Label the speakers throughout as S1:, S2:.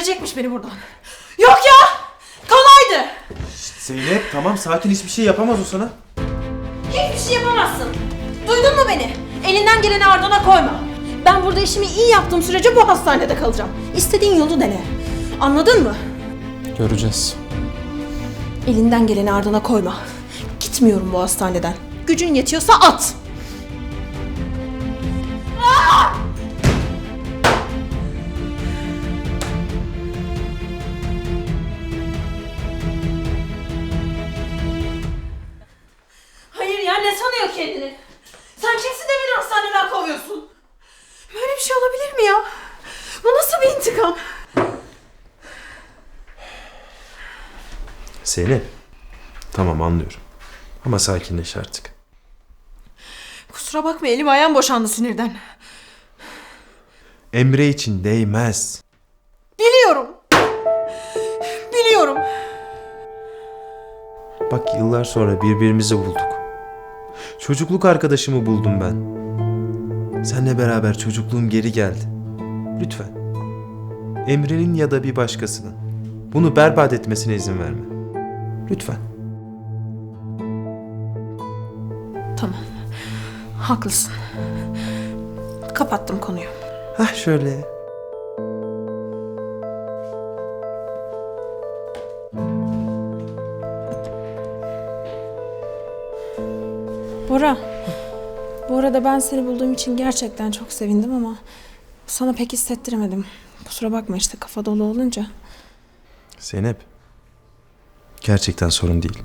S1: gönderecekmiş beni buradan. Yok ya! Kolaydı.
S2: Zeynep tamam sakin hiçbir şey yapamaz o sana.
S1: Hiçbir şey yapamazsın. Duydun mu beni? Elinden geleni ardına koyma. Ben burada işimi iyi yaptığım sürece bu hastanede kalacağım. İstediğin yolu dene. Anladın mı?
S2: Göreceğiz.
S1: Elinden geleni ardına koyma. Gitmiyorum bu hastaneden. Gücün yetiyorsa at. Kendini? Sen kimsin de beni hastaneden kovuyorsun? Böyle bir şey olabilir mi ya? Bu nasıl bir intikam?
S2: Zeynep. Tamam anlıyorum. Ama sakinleş artık.
S1: Kusura bakma elim ayağım boşandı sinirden.
S2: Emre için değmez.
S1: Biliyorum. Biliyorum.
S2: Bak yıllar sonra birbirimizi bulduk. Çocukluk arkadaşımı buldum ben. Seninle beraber çocukluğum geri geldi. Lütfen. Emre'nin ya da bir başkasının bunu berbat etmesine izin verme. Lütfen.
S1: Tamam. Haklısın. Kapattım konuyu.
S2: Hah şöyle.
S1: Bora. Bu arada ben seni bulduğum için gerçekten çok sevindim ama sana pek hissettiremedim. Kusura bakma işte kafa dolu olunca.
S2: Zeynep. Gerçekten sorun değil.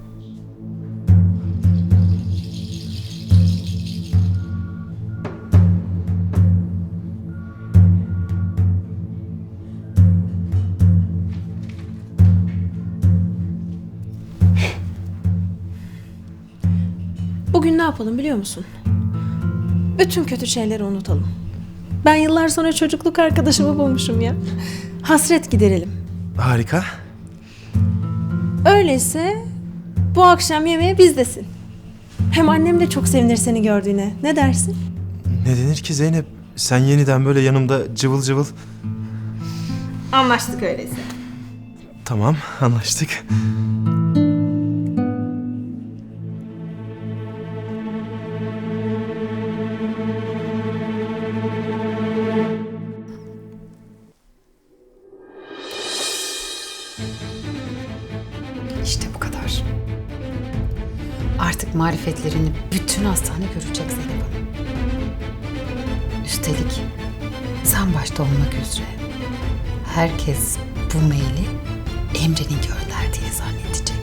S1: Yapalım biliyor musun? Bütün kötü şeyleri unutalım. Ben yıllar sonra çocukluk arkadaşımı bulmuşum ya. Hasret giderelim.
S2: Harika.
S1: Öyleyse bu akşam yemeğe bizdesin. Hem annem de çok sevinir seni gördüğüne. Ne dersin?
S2: Ne denir ki Zeynep? Sen yeniden böyle yanımda cıvıl cıvıl.
S1: Anlaştık öyleyse.
S2: Tamam anlaştık.
S3: İşte bu kadar. Artık marifetlerini bütün hastane görecek Zeynep Hanım. Üstelik sen başta olmak üzere herkes bu maili Emre'nin gönderdiğini zannedecek.